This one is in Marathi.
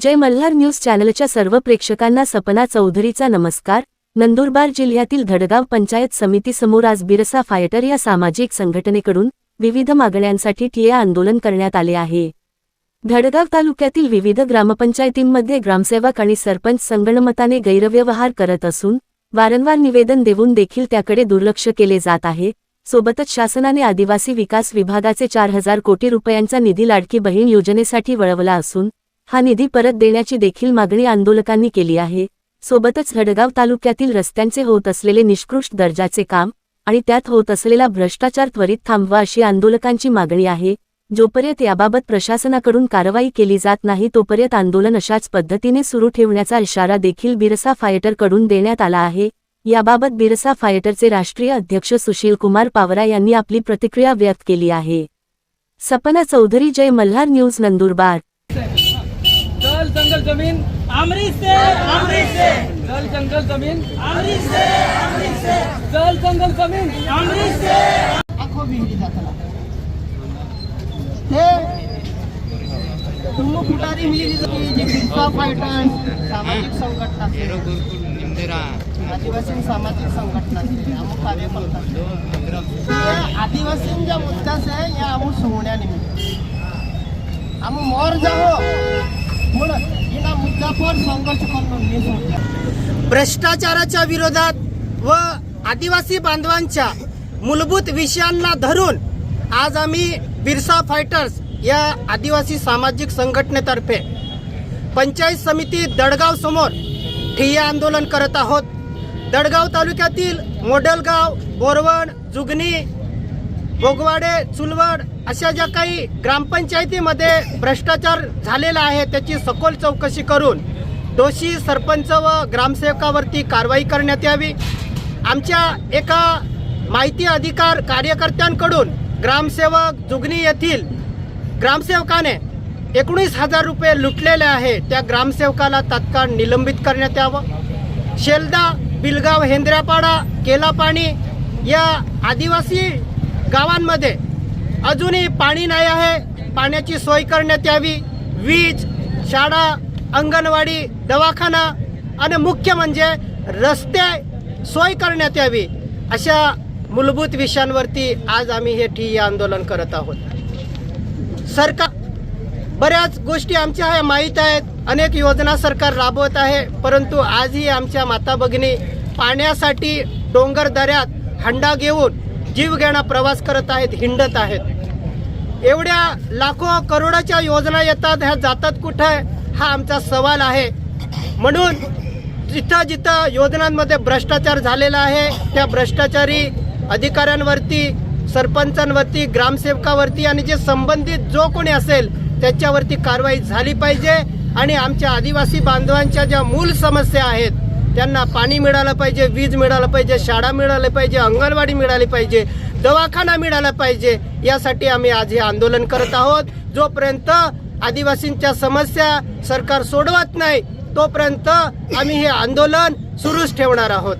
जय मल्हार न्यूज चॅनलच्या सर्व प्रेक्षकांना सपना चौधरीचा नमस्कार. नंदुरबार जिल्ह्यातील धडगाव पंचायत समितीसमोर आज बिरसा फायटर या सामाजिक संघटनेकडून विविध मागण्यांसाठी ठिय्या आंदोलन करण्यात आले आहे. धडगाव तालुक्यातील विविध ग्रामपंचायतींमध्ये ग्रामसेवक आणि सरपंच संगणमताने गैरव्यवहार करत असून वारंवार निवेदन देऊन देखील त्याकडे दुर्लक्ष केले जात आहे. सोबतच शासनाने आदिवासी विकास विभागाचे चार हजार कोटी रुपयांचा निधी लाडकी बहीण योजनेसाठी वळवला असून हा निधी परत देण्याची देखील मागणी आंदोलकांनी केली आहे. सोबतच हडगाव तालुक्यातील रस्त्यांचे होत असलेले निष्कृष्ट दर्जाचे काम आणि त्यात होत असलेला भ्रष्टाचार त्वरित थांबवा अशी आंदोलकांची मागणी आहे. जोपर्यंत याबाबत प्रशासनाकडून कारवाई केली जात नाही तोपर्यंत आंदोलन अशाच पद्धतीने सुरू ठेवण्याचा इशारा देखील बिरसा फायटरकडून देण्यात आला आहे. याबाबत बिरसा फायटरचे राष्ट्रीय अध्यक्ष सुशील कुमार पावरा यांनी आपली प्रतिक्रिया व्यक्त केली आहे. सपना चौधरी जय मल्हार न्यूज नंदुरबार. जंगल जमीन अमृत से अमृत से जल जंगल जमीन अमृत से अमृत से जल जंगल जमीन अमृत से आखो विहिरी जाताना ते तुम्ही फुटारी विहिरी जाती जी फिरका फायटन सामाजिक संघटना. असते. आदिवासी सामाजिक संघटना. असते अमुक कार्यकर्ता असते. हे आदिवासींच्या मुद्द्याचे या अमुक सोहण्यानिमित्त. आम्ही मोर जाओ भ्रष्टाचाराच्या विरोधात व आदिवासी बांधवांच्या मूलभूत विषयांना धरून आज आम्ही बिरसा फायटर्स या आदिवासी सामाजिक संघटनेतर्फे पंचायत समिती दडगाव समोर ठिय्या आंदोलन करत आहोत. दडगाव तालुक्यातील मोडलगाव बोरवण जुगनी बोगवाडे चुलवड अशा ज्या काही ग्रामपंचायतीमध्ये भ्रष्टाचार झालेला आहे त्याची सखोल चौकशी करून दोषी सरपंच व ग्रामसेवकावरती कारवाई करण्यात यावी. आमच्या एका माहिती अधिकार कार्यकर्त्यांकडून ग्रामसेवक जुगनी येथील ग्रामसेवकाने एकोणीस हजार रुपये लुटलेले आहे त्या ग्रामसेवकाला तात्काळ निलंबित करण्यात यावं. शेलदा बिलगाव हेंद्रापाडा केलापाणी या आदिवासी गावांमध्ये अजूनही पाणी नाही आहे. पाण्याची सोय करण्यात यावी. वीज शाळा अंगणवाडी दवाखाना आणि मुख्य म्हणजे रस्ते सोय करण्यात यावी. अशा मूलभूत विषयांवरती आज आम्ही हे ठिय्या आंदोलन करत आहोत. सरकार बऱ्याच गोष्टी आमच्या ह्या माहीत आहेत. अनेक योजना सरकार राबवत आहे. परंतु आजही आमच्या माता भगिनी पाण्यासाठी डोंगर दऱ्यात हंडा घेऊन जीवघेणा प्रवास करत आहेत हिंडत आहेत. एवढ्या लाखो करोडाच्या योजना येतात ह्या जातात कुठं? हा आमचा सवाल आहे. म्हणून जिथं जिथं योजनांमध्ये भ्रष्टाचार झालेला आहे त्या भ्रष्टाचारी अधिकाऱ्यांवरती सरपंचांवरती ग्रामसेवकावरती आणि जे संबंधित जो कोणी असेल त्याच्यावरती कारवाई झाली पाहिजे. आणि आमच्या आदिवासी बांधवांच्या ज्या मूल समस्या आहेत त्यांना पाणी मिळालं पाहिजे वीज मिळालं पाहिजे शाळा मिळाली पाहिजे अंगणवाडी मिळाली पाहिजे दवाखाना मिळाला पाहिजे यासाठी आम्ही आज हे आंदोलन करत आहोत. जोपर्यंत आदिवासींच्या समस्या सरकार सोडवत नाही तोपर्यंत आम्ही हे आंदोलन सुरूच ठेवणार आहोत.